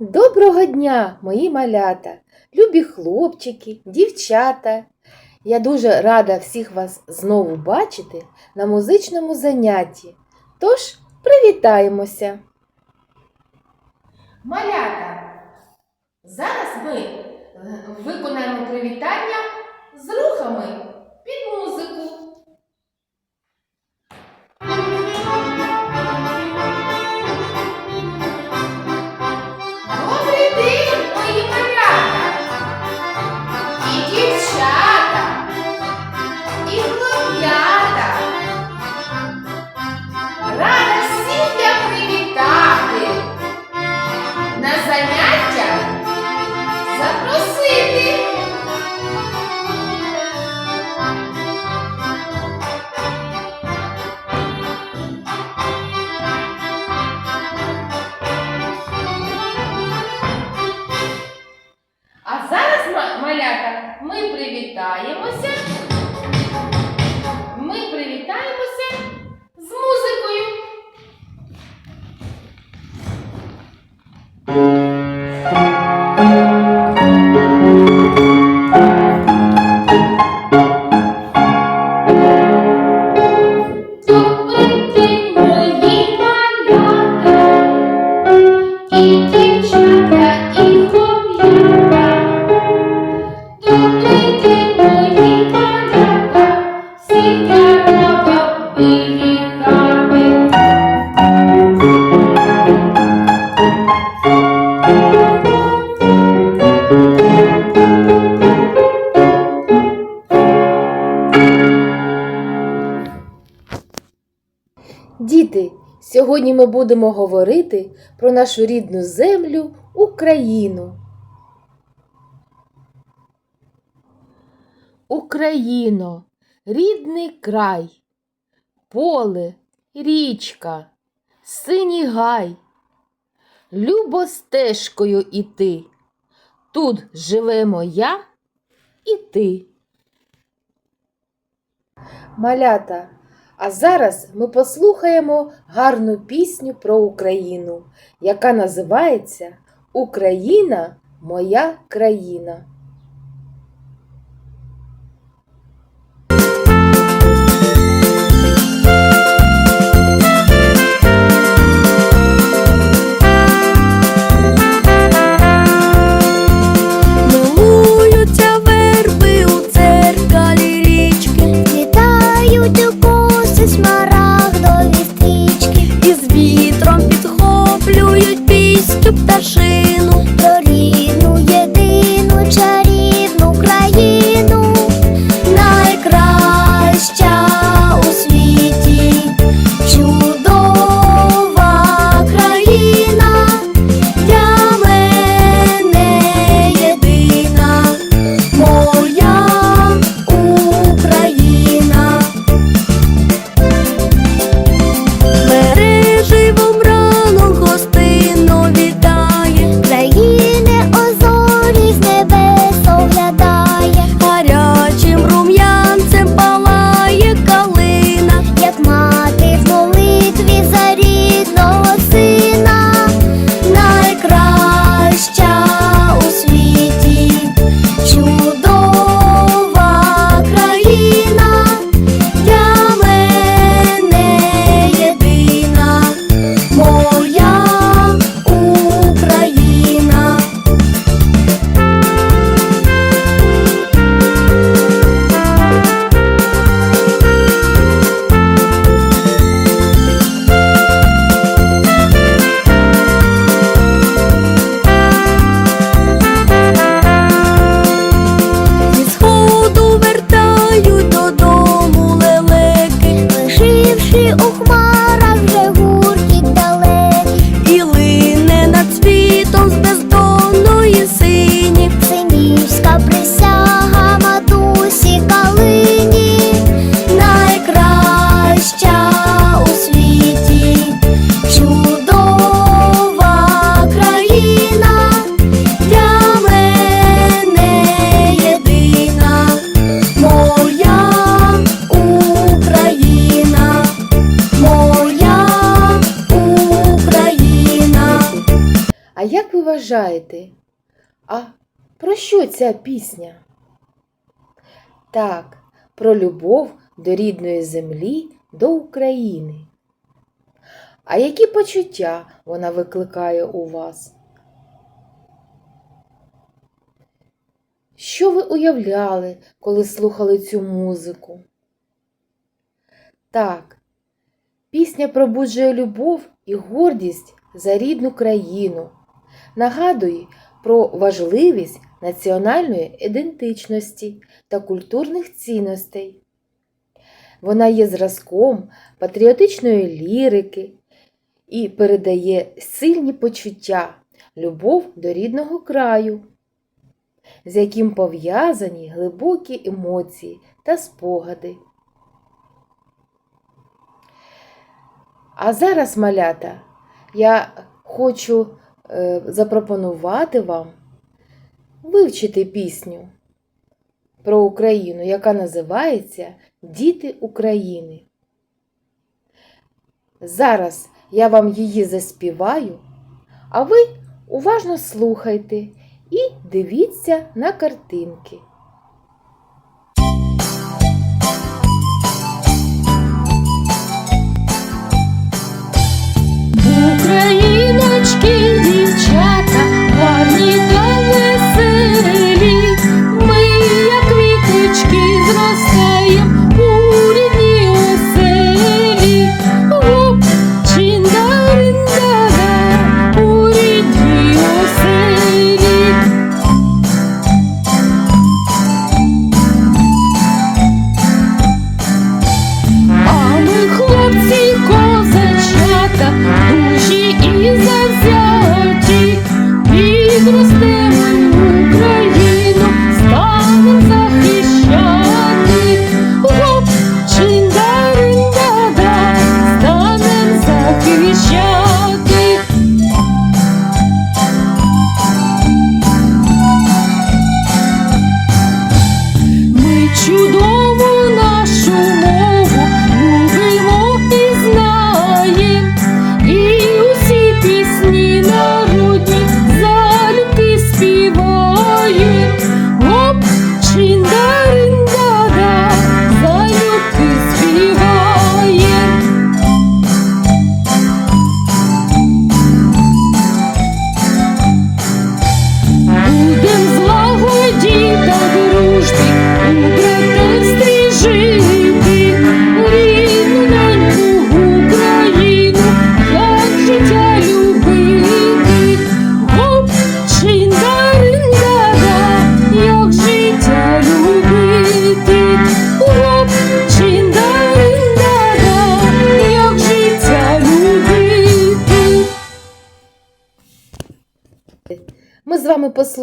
Доброго дня, мої малята, любі хлопчики, дівчата. Я дуже рада всіх вас знову бачити на музичному занятті. Тож привітаємося. Малята, зараз ми е, виконаємо привітання з рухами Діти, сьогодні ми будемо говорити про нашу рідну землю Україну. Україно, рідний край, поле, річка, синій гай, любо стежкою іти. Тут живемо я і ти. Малята, а зараз ми послухаємо гарну пісню про Україну, яка називається Україна моя країна. Що ця пісня? Так, про любов до рідної землі, до України. А які почуття вона викликає у вас? Що ви уявляли, коли слухали цю музику? Так, пісня пробуджує любов і гордість за рідну країну, нагадує про важливість національної ідентичності та культурних цінностей. Вона є зразком патріотичної лірики і передає сильні почуття, любов до рідного краю, з яким пов'язані глибокі емоції та спогади. А зараз, малята, я хочу е, запропонувати вам вивчити пісню про Україну, яка називається Діти України. Зараз я вам її заспіваю, а ви уважно слухайте і дивіться на картинки. Україночки,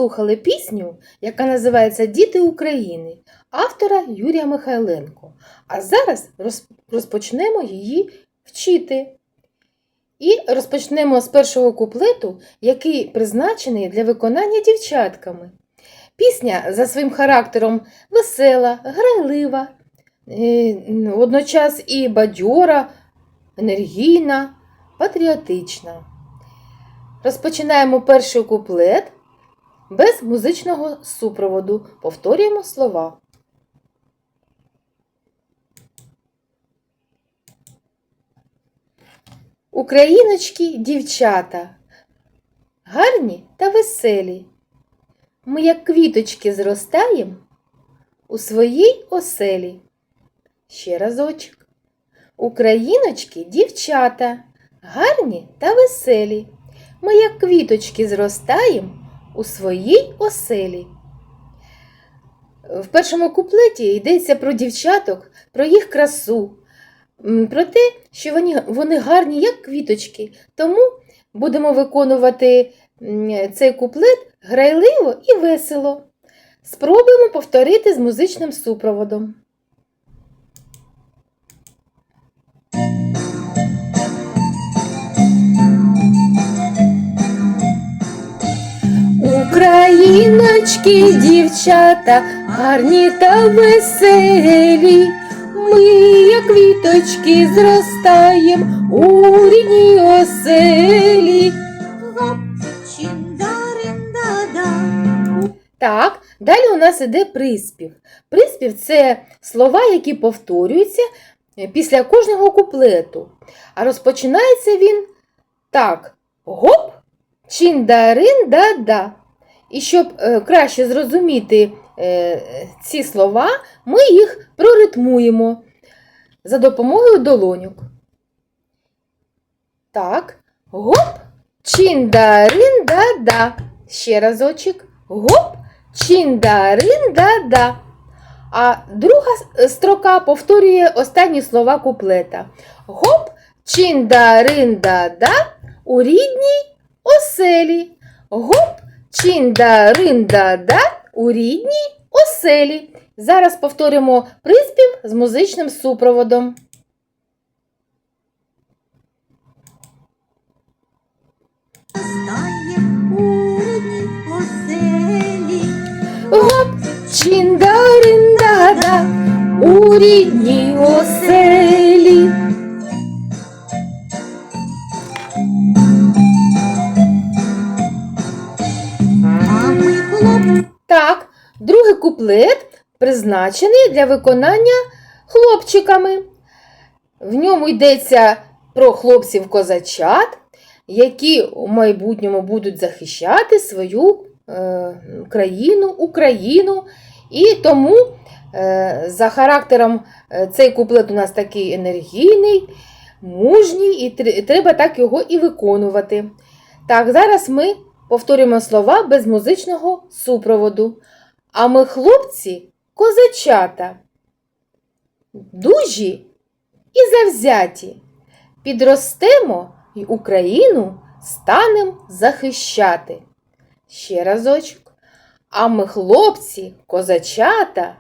вами послухали пісню, яка називається Діти України автора Юрія Михайленко. А зараз розпочнемо її вчити. І розпочнемо з першого куплету, який призначений для виконання дівчатками. Пісня за своїм характером весела, грайлива, е, водночас і бадьора, енергійна, патріотична. Розпочинаємо перший куплет без музичного супроводу. Повторюємо слова. Україночки, дівчата, гарні та веселі. Ми, як квіточки, зростаєм у своїй оселі. Ще разочок. Україночки, дівчата, гарні та веселі. Ми, як квіточки, зростаєм у своїй оселі. В першому куплеті йдеться про дівчаток, про їх красу, про те, що вони, вони гарні, як квіточки. Тому будемо виконувати цей куплет грайливо і весело. Спробуємо повторити з музичним супроводом. Україночки, дівчата, гарні та веселі. Ми, як квіточки, зростаєм у рідній оселі. Так, далі у нас іде приспів. Приспів це слова, які повторюються е, після кожного куплету. А розпочинається він так: гоп, чиндарин да да. І щоб е, краще зрозуміти е, ці слова, ми їх проритмуємо за допомогою долоньок. Так, гоп, чиндарин да да. Ще разочок. Гоп, чиндарин да да. А друга строка повторює останні слова куплета. Гоп, чиндарин да да у рідній оселі. Гоп, чиндарин да да у рідній оселі. Зараз повторимо приспів з музичним супроводом. Стає у рідній оселі. Гоп, чиндарин-да-да, у рідній оселі. Куплет призначений для виконання хлопчиками. В ньому йдеться про хлопців-козачат, які у майбутньому будуть захищати свою е, країну, Україну. І тому е, за характером е, цей куплет у нас такий енергійний, мужній, і треба так його і виконувати. Так, зараз ми повторюємо слова без музичного супроводу. А ми хлопці козачата, дужі і завзяті. Підростемо й Україну станем захищати. Ще разочок. А ми хлопці, козачата,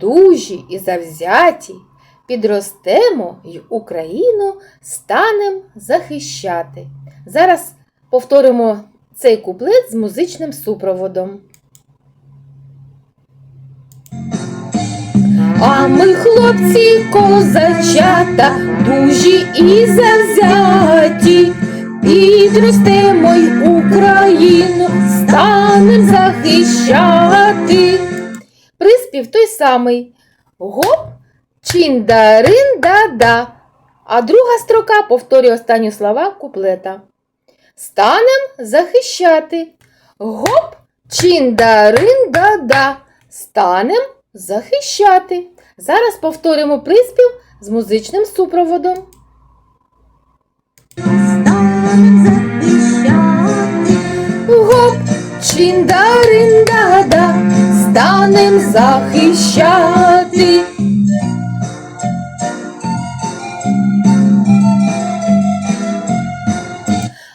дужі і завзяті. Підростемо й Україну станем захищати. Зараз повторимо цей куплет з музичним супроводом. А ми хлопці козачата, дужі і завзяті, підростемо й Україну, станем захищати. Приспів той самий. Гоп, чиндарин да да. А друга строка повторює останні слова куплета. Станем захищати. Гоп, чиндарин да да. Станем захищати. Зараз повторимо приспів з музичним супроводом. Гоп, чиндарин да да. Станем захищати.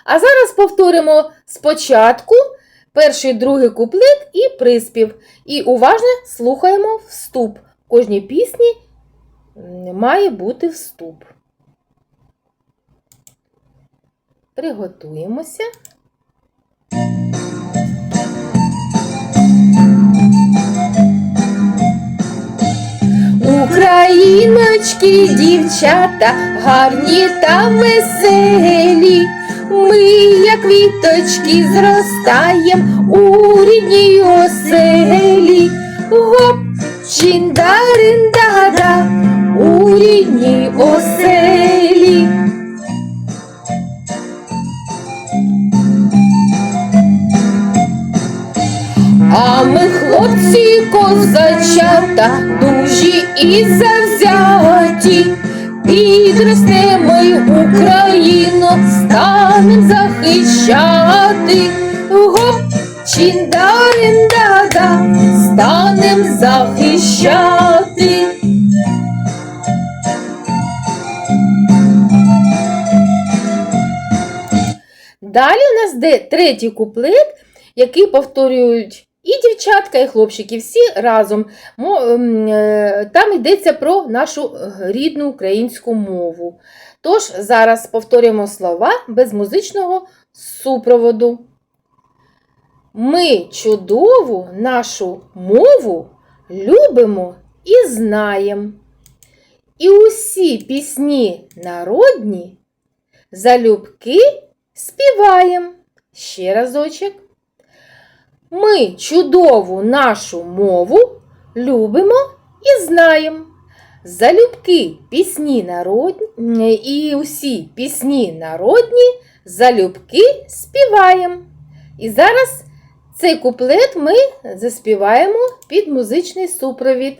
А зараз повторимо спочатку перший, другий куплет і приспів. І уважно слухаємо вступ. В кожній пісні має бути вступ. Приготуємося. Україночки, дівчата, гарні та веселі. Ми, як квіточки, зростаєм у рідній оселі. Гоп, чиндарин-да-да, у рідній оселі. А ми хлопці козачата, дужі і завзяті, підростемо й Україну, станем захищати. Гоп, чиндаринда, станем захищати. Далі у нас де третій куплет, який повторюють і дівчатка, і хлопчики, всі разом. Ем, е, Там йдеться про нашу рідну українську мову. Тож зараз повторюємо слова без музичного супроводу. Ми чудову нашу мову любимо і знаємо. І усі пісні народні залюбки співаєм. Ще разочок. Ми чудову нашу мову любимо і знаємо. Залюбки пісні народні і усі пісні народні залюбки співаємо. І зараз цей куплет ми заспіваємо під музичний супровід.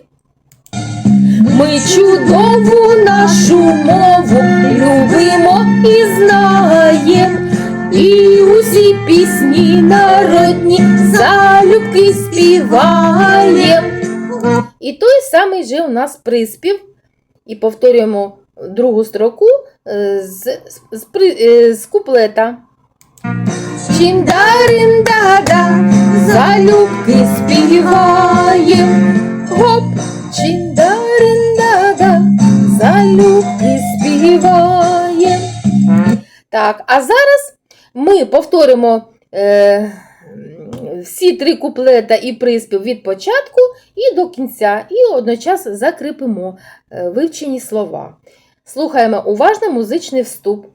Ми чудову нашу мову любимо і знаємо, і усі пісні народні залюбки співаємо. І той самий же у нас приспів. І повторюємо другу строку е, з, з, з, е, куплета. Чиндарин-да-да, залюбки співаєм. Гоп, чиндарин-да-да, залюбки співаєм. Так, а зараз ми повторимо е, всі три куплета і приспів від початку і до кінця, і одночасно закріпимо е, вивчені слова. Слухаємо уважно музичний вступ.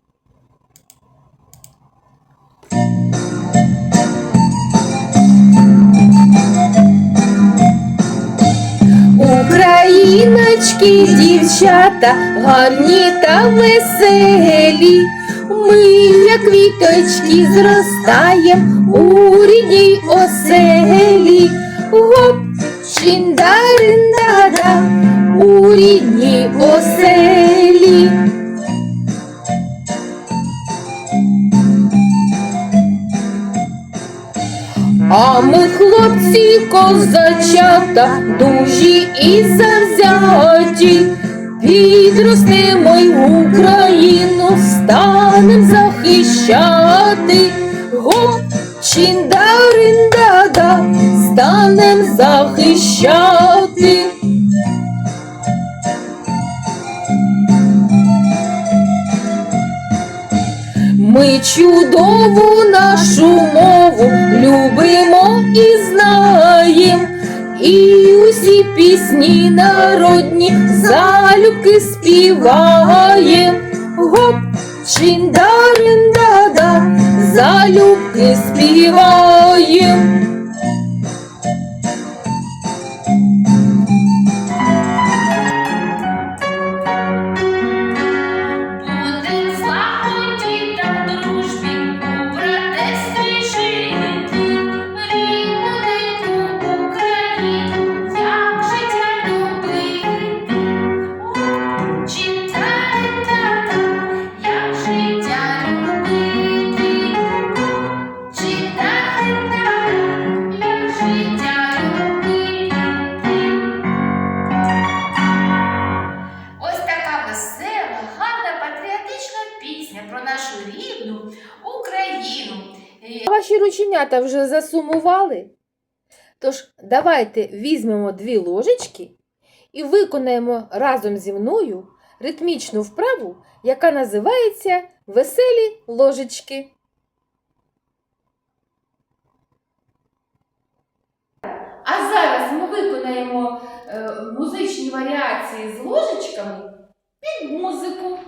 Україночки, дівчата, гарні та веселі. Ми, як квіточки, зростаєм у рідній оселі. Гоп, чиндарин-да-да, у рідній оселі. А ми хлопці козачата, дужі і завзяті, підростемо й Україну, станем захищати. Гоп, чиндарин-да-да, станем захищати. Ми чудову нашу мову любимо і знаєм, і усі пісні народні залюбки співає, Гоп, чиндарин-да-да, залюбки співаєм. Рученята вже засумували? Тож давайте візьмемо дві ложечки і виконаємо разом зі мною ритмічну вправу, яка називається Веселі ложечки. А зараз ми виконаємо е, музичні варіації з ложечками під музику.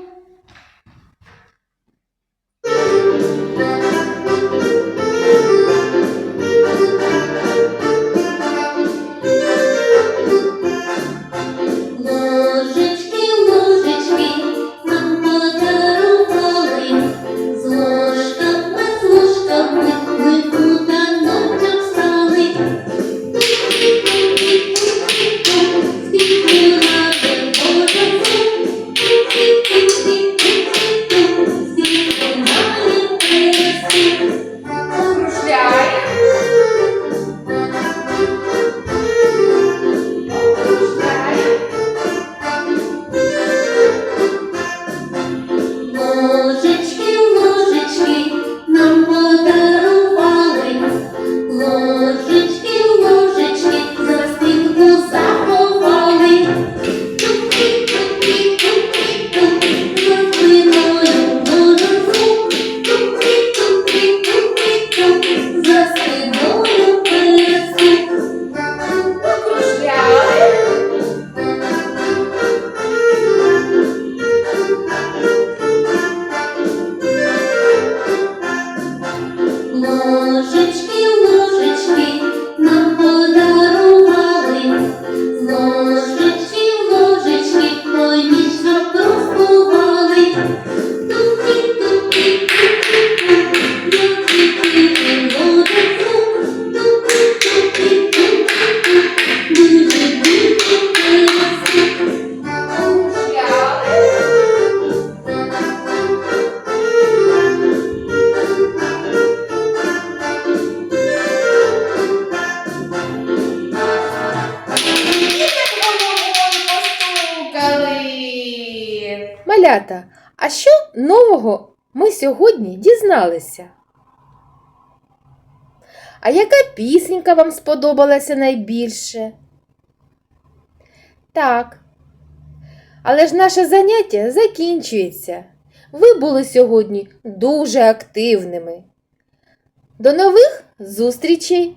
Малята, а що нового ми сьогодні дізналися? А яка пісенька вам сподобалася найбільше? Так. Але ж наше заняття закінчується. Ви були сьогодні дуже активними. До нових зустрічей!